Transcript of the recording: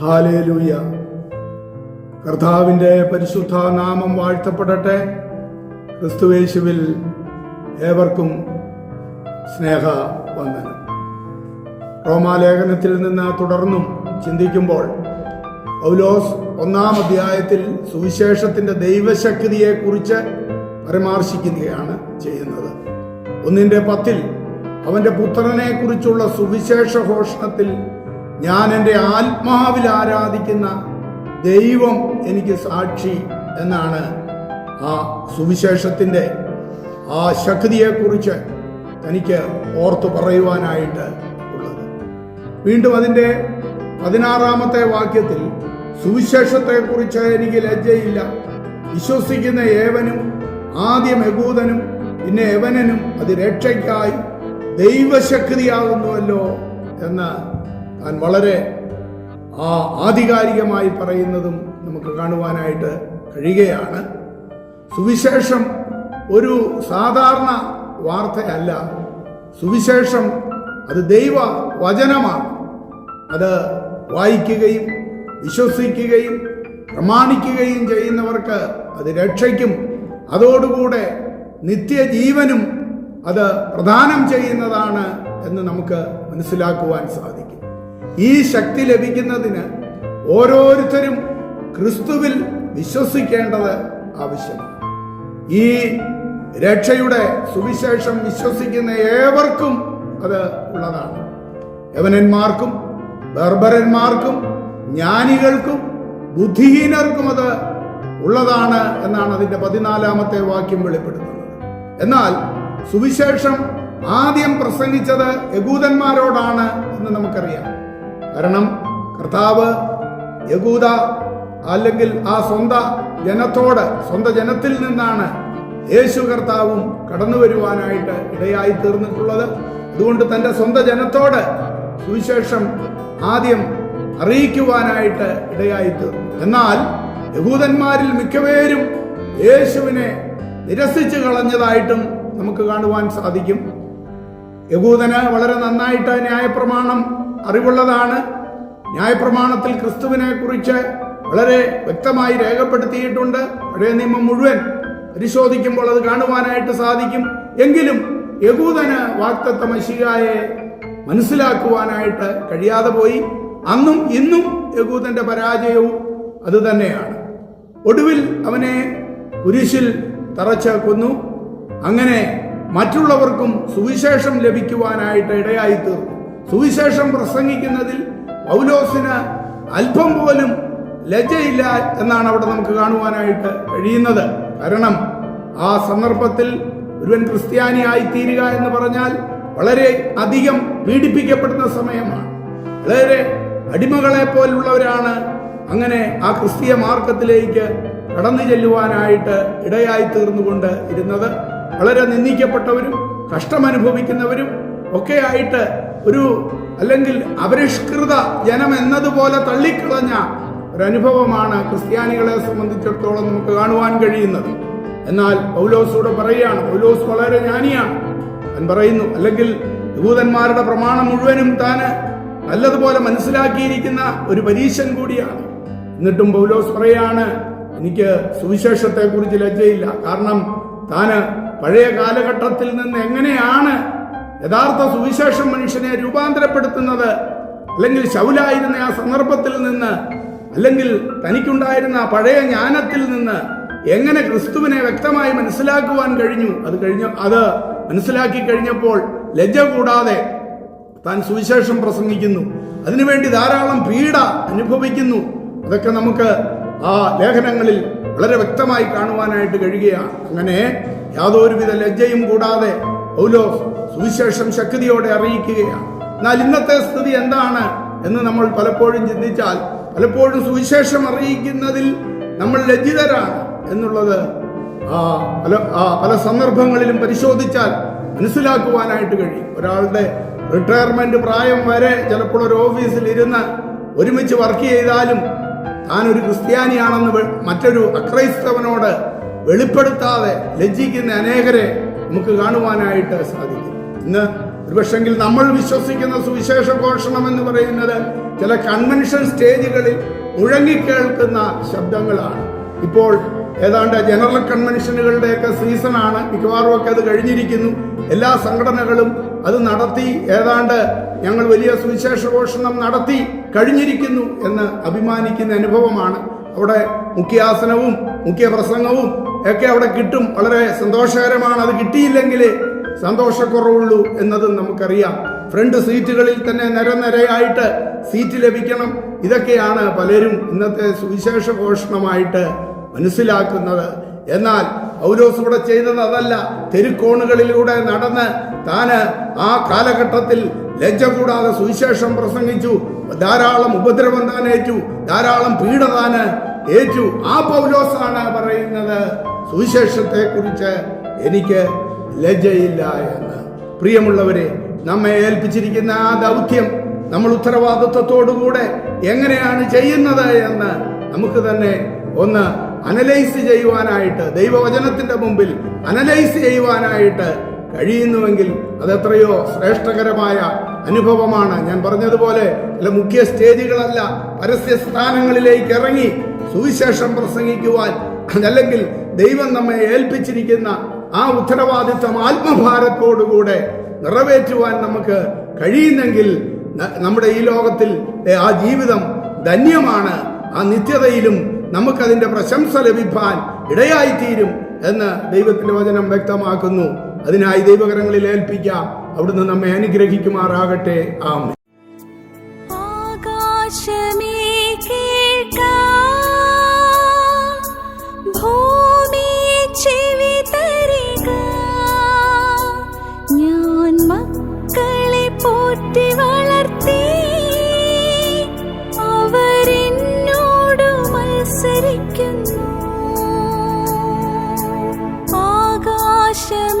Hallelujah. കർത്താവിന്റെ പരിശുദ്ധ നാമം വാഴ്ത്തപ്പെടട്ടെ. ക്രിസ്തുവേശുവിൽ ഏവർക്കും സ്നേഹ വന്ദനം റോമാലേഖനത്തിൽ നിന്ന് തുടർന്നും ചിന്തിക്കുമ്പോൾ പൗലോസ് ഒന്നാം അധ്യായത്തിൽ സുവിശേഷത്തിന്റെ ദൈവശക്തിയെക്കുറിച്ച് പരാമർശിക്കുകയാണ് ചെയ്യുന്നത്. ഒന്നിന്റെ പത്തിൽ അവന്റെ പുത്രനെക്കുറിച്ചുള്ള സുവിശേഷ ഘോഷണത്തിൽ ഞാൻ എന്റെ ആത്മാവിൽ ആരാധിക്കുന്ന ദൈവം എനിക്ക് സാക്ഷി എന്നാണ് ആ സുവിശേഷത്തിന്റെ ആ ശക്തിയെക്കുറിച്ച് തനിക്ക് ഓർത്തു പറയുവാനായിട്ട് ഉള്ളത്. വീണ്ടും അതിന്റെ പതിനാറാമത്തെ വാക്യത്തിൽ സുവിശേഷത്തെക്കുറിച്ച് എനിക്ക് ലജ്ജയില്ല. വിശ്വസിക്കുന്ന ഏവനും ആദ്യം യകൂദനും പിന്നെ യവനനും അത് രക്ഷയ്ക്കായി ദൈവശക്തിയാകുന്നുവല്ലോ എന്ന് താൻ വളരെ ആ ആധികാരികമായി പറയുന്നതും നമുക്ക് കാണുവാനായിട്ട് കഴിയുകയാണ്. സുവിശേഷം ഒരു സാധാരണ വാർത്തയല്ല. സുവിശേഷം അത് ദൈവ വചനമാണ് അത് വായിക്കുകയും വിശ്വസിക്കുകയും പ്രമാണിക്കുകയും ചെയ്യുന്നവർക്ക് അത് രക്ഷയ്ക്കും. അതോടുകൂടെ നിത്യജീവനും അത് പ്രദാനം ചെയ്യുന്നതാണ് എന്ന് നമുക്ക് മനസ്സിലാക്കുവാൻ സാധിക്കും. ഈ ശക്തി ലഭിക്കുന്നതിന് ഓരോരുത്തരും ക്രിസ്തുവിൽ വിശ്വസിക്കേണ്ടത് ആവശ്യമാണ്. ഈ രക്ഷയുടെ സുവിശേഷം വിശ്വസിക്കുന്ന ഏവർക്കും അത് ഉള്ളതാണ്. യവനന്മാർക്കും ബർബരന്മാർക്കും ജ്ഞാനികൾക്കും ബുദ്ധിഹീനർക്കും അത് ഉള്ളതാണ് എന്നാണ് അതിന്റെ പതിനാലാമത്തെ വാക്യം വെളിപ്പെടുത്തുന്നത്. എന്നാൽ സുവിശേഷം ആദ്യം പ്രസംഗിച്ചത് യകൂദന്മാരോടാണ് എന്ന് നമുക്കറിയാം. കാരണം കർത്താവ് യകൂദ അല്ലെങ്കിൽ ആ സ്വന്ത ജനത്തോട് സ്വന്ത ജനത്തിൽ നിന്നാണ് യേശു കർത്താവും കടന്നു വരുവാനായിട്ട് ഇടയായി തീർന്നിട്ടുള്ളത്. അതുകൊണ്ട് തന്റെ സ്വന്ത ജനത്തോട് സുവിശേഷം ആദ്യം അറിയിക്കുവാനായിട്ട് ഇടയായി തീർന്നു. എന്നാൽ യഹൂദന്മാരിൽ മിക്കവേരും യേശുവിനെ നിരസിച്ചു കളഞ്ഞതായിട്ടും നമുക്ക് കാണുവാൻ സാധിക്കും. യഹൂദന് വളരെ നന്നായിട്ട് ന്യായപ്രമാണം അറിവുള്ളതാണ്. ന്യായപ്രമാണത്തിൽ ക്രിസ്തുവിനെ കുറിച്ച് വളരെ വ്യക്തമായി രേഖപ്പെടുത്തിയിട്ടുണ്ട്. പഴയ നിയമം മുഴുവൻ പരിശോധിക്കുമ്പോൾ അത് കാണുവാനായിട്ട് സാധിക്കും. എങ്കിലും യഹൂദന് വാക്തത്വ മഷികായെ മനസ്സിലാക്കുവാനായിട്ട് കഴിയാതെ പോയി. അന്നും ഇന്നും യഹൂദന്റെ പരാജയവും അത് തന്നെയാണ്. ഒടുവിൽ അവനെ കുരിശിൽ തറച്ച് കൊന്നു. അങ്ങനെ മറ്റുള്ളവർക്കും സുവിശേഷം ലഭിക്കുവാനായിട്ട് ഇടയായി തീർന്നു സുവിശേഷം പ്രസംഗിക്കുന്നതിൽ പൗലോസിന് അല്പം പോലും ലജ്ജയില്ല എന്നാണ് അവിടെ നമുക്ക് കാണുവാനായിട്ട് കഴിയുന്നത്. കാരണം ആ സന്ദർഭത്തിൽ ഒരുവൻ ക്രിസ്ത്യാനിയായി തീരുക എന്ന് പറഞ്ഞാൽ വളരെ അധികം പീഡിപ്പിക്കപ്പെടുന്ന സമയമാണ്. വളരെ അടിമകളെ പോലുള്ളവരാണ് അങ്ങനെ ആ ക്രിസ്തീയ മാർഗത്തിലേക്ക് കടന്നു ചെല്ലുവാനായിട്ട് ഇടയായി തീർന്നുകൊണ്ട് ഇരുന്നത്. വളരെ നിന്ദിക്കപ്പെട്ടവരും കഷ്ടമനുഭവിക്കുന്നവരും ഒക്കെ ആയിട്ട് ഒരു അല്ലെങ്കിൽ അപരിഷ്കൃത ജനം എന്നതുപോലെ തള്ളിക്കളഞ്ഞ ഒരനുഭവമാണ് ക്രിസ്ത്യാനികളെ സംബന്ധിച്ചിടത്തോളം നമുക്ക് കാണുവാൻ കഴിയുന്നത്. എന്നാൽ പൗലോസൂടെ പറയുകയാണ് പൗലോസ് വളരെ ജ്ഞാനിയാണ്. താൻ പറയുന്നു അല്ലെങ്കിൽ യഹൂദന്മാരുടെ പ്രമാണം മുഴുവനും താന് നല്ലതുപോലെ മനസ്സിലാക്കിയിരിക്കുന്ന ഒരു പരീശൻ കൂടിയാണ്. എന്നിട്ടും പൗലോസ് പറയാണ് എനിക്ക് സുവിശേഷത്തെ കുറിച്ച് ലജ്ജയില്ല. കാരണം താന് പഴയ കാലഘട്ടത്തിൽ നിന്ന് എങ്ങനെയാണ് യഥാർത്ഥ സുവിശേഷം മനുഷ്യനെ രൂപാന്തരപ്പെടുത്തുന്നത് അല്ലെങ്കിൽ ശൗലായിരുന്ന ആ സന്ദർഭത്തിൽ നിന്ന് അല്ലെങ്കിൽ തനിക്കുണ്ടായിരുന്ന ആ പഴയ ജ്ഞാനത്തിൽ നിന്ന് എങ്ങനെ ക്രിസ്തുവിനെ വ്യക്തമായി മനസ്സിലാക്കുവാൻ കഴിഞ്ഞു? അത് കഴിഞ്ഞ അത് മനസ്സിലാക്കി കഴിഞ്ഞപ്പോൾ ലജ്ജ കൂടാതെ താൻ സുവിശേഷം പ്രസംഗിക്കുന്നു. അതിനുവേണ്ടി ധാരാളം പീഡ അനുഭവിക്കുന്നു. അതൊക്കെ നമുക്ക് ആ ലേഖനങ്ങളിൽ വളരെ വ്യക്തമായി കാണുവാനായിട്ട് കഴിയുകയാണ്. അങ്ങനെ യാതൊരുവിധ ലജ്ജയും കൂടാതെ പൗലോസ് സുവിശേഷം ശക്തിയോടെ അറിയിക്കുകയാണ്. എന്നാൽ ഇന്നത്തെ സ്ഥിതി എന്താണ് എന്ന് നമ്മൾ പലപ്പോഴും ചിന്തിച്ചാൽ പലപ്പോഴും സുവിശേഷം അറിയിക്കുന്നതിൽ നമ്മൾ ലജ്ജിതരാണ് എന്നുള്ളത് ആ പല പല സന്ദർഭങ്ങളിലും പരിശോധിച്ചാൽ മനസ്സിലാക്കുവാനായിട്ട് കഴിയും. ഒരാളുടെ റിട്ടയർമെന്റ് പ്രായം വരെ ചിലപ്പോൾ ഒരു ഓഫീസിൽ ഇരുന്ന് ഒരുമിച്ച് വർക്ക് ചെയ്താലും താൻ ഒരു ക്രിസ്ത്യാനിയാണെന്ന് മറ്റൊരു അക്രൈസ്തവനോട് വെളിപ്പെടുത്താതെ ലജ്ജിക്കുന്ന അനേകരെ നമുക്ക് കാണുവാനായിട്ട് സാധിക്കും. ഇന്ന് ഒരുപക്ഷെങ്കിൽ നമ്മൾ വിശ്വസിക്കുന്ന സുവിശേഷ ഘോഷണം എന്ന് പറയുന്നത് ചില കൺവെൻഷൻ സ്റ്റേജുകളിൽ മുഴങ്ങിക്കേൾക്കുന്ന ശബ്ദങ്ങളാണ്. ഇപ്പോൾ ഏതാണ്ട് ജനറൽ കൺവെൻഷനുകളുടെയൊക്കെ സീസണാണ് മിക്കവാറും ഒക്കെ അത് കഴിഞ്ഞിരിക്കുന്നു. എല്ലാ സംഘടനകളും അത് നടത്തി ഏതാണ്ട് ഞങ്ങൾ വലിയ സുവിശേഷ ഘോഷണം നടത്തി കഴിഞ്ഞിരിക്കുന്നു എന്ന് അഭിമാനിക്കുന്ന അനുഭവമാണ്. അവിടെ മുഖ്യാസനവും മുഖ്യ പ്രസംഗവും ഒക്കെ അവിടെ കിട്ടും. വളരെ സന്തോഷകരമാണ്. അത് കിട്ടിയില്ലെങ്കിൽ സന്തോഷക്കുറവുള്ളൂ എന്നതും നമുക്കറിയാം. ഫ്രണ്ട് സീറ്റുകളിൽ തന്നെ നിരനിരയായിട്ട് സീറ്റ് ലഭിക്കണം. ഇതൊക്കെയാണ് പലരും ഇന്നത്തെ സുവിശേഷ ഘോഷണമായിട്ട് മനസ്സിലാക്കുന്നത്. എന്നാൽ പൗലോസ് ഇവിടെ ചെയ്തത് അതല്ല. തെരുക്കോണുകളിലൂടെ നടന്ന് താന് ആ കാലഘട്ടത്തിൽ ലജ്ജ കൂടാതെ സുവിശേഷം പ്രസംഗിച്ചു. ധാരാളം ഉപദ്രവം താൻ ഏറ്റു ധാരാളം പീഡ താന് ഏറ്റു. ആ പൗലോസാണ് പറയുന്നത്. സുവിശേഷത്തെ കുറിച്ച് എനിക്ക് ലജ്ജയില്ല എന്ന്. പ്രിയമുള്ളവരെ നമ്മെ ഏൽപ്പിച്ചിരിക്കുന്ന ആ ദൗത്യം നമ്മൾ ഉത്തരവാദിത്വത്തോടുകൂടെ എങ്ങനെയാണ് ചെയ്യുന്നത് എന്ന് നമുക്ക് തന്നെ ഒന്ന് അനലൈസ് ചെയ്യുവാനായിട്ട് ദൈവവചനത്തിന്റെ മുമ്പിൽ അനലൈസ് ചെയ്യുവാനായിട്ട് കഴിയുന്നുവെങ്കിൽ അതെത്രയോ ശ്രേഷ്ഠകരമായ അനുഭവമാണ്. ഞാൻ പറഞ്ഞതുപോലെ ചില മുഖ്യ സ്റ്റേജുകളല്ല പരസ്യ സ്ഥാനങ്ങളിലേക്ക് ഇറങ്ങി സുവിശേഷം പ്രസംഗിക്കുവാൻ അതല്ലെങ്കിൽ ദൈവം നമ്മെ ഏൽപ്പിച്ചിരിക്കുന്ന ആ ഉത്തരവാദിത്വം ആത്മഭാരത്തോടുകൂടെ നിറവേറ്റുവാൻ നമുക്ക് കഴിയുന്നെങ്കിൽ നമ്മുടെ ഈ ലോകത്തിൽ ആ ജീവിതം ധന്യമാണ് ആ നിത്യതയിലും നമുക്കതിന്റെ പ്രശംസ ലഭിക്കാൻ ഇടയായിത്തീരും എന്ന് ദൈവത്തിന്റെ വചനം വ്യക്തമാക്കുന്നു. അതിനായി ദൈവകരങ്ങളിൽ ഏൽപ്പിക്കാം. അവിടുന്ന് നമ്മെ അനുഗ്രഹിക്കുമാറാകട്ടെ. ആമേ ആകാശമേ Hashem.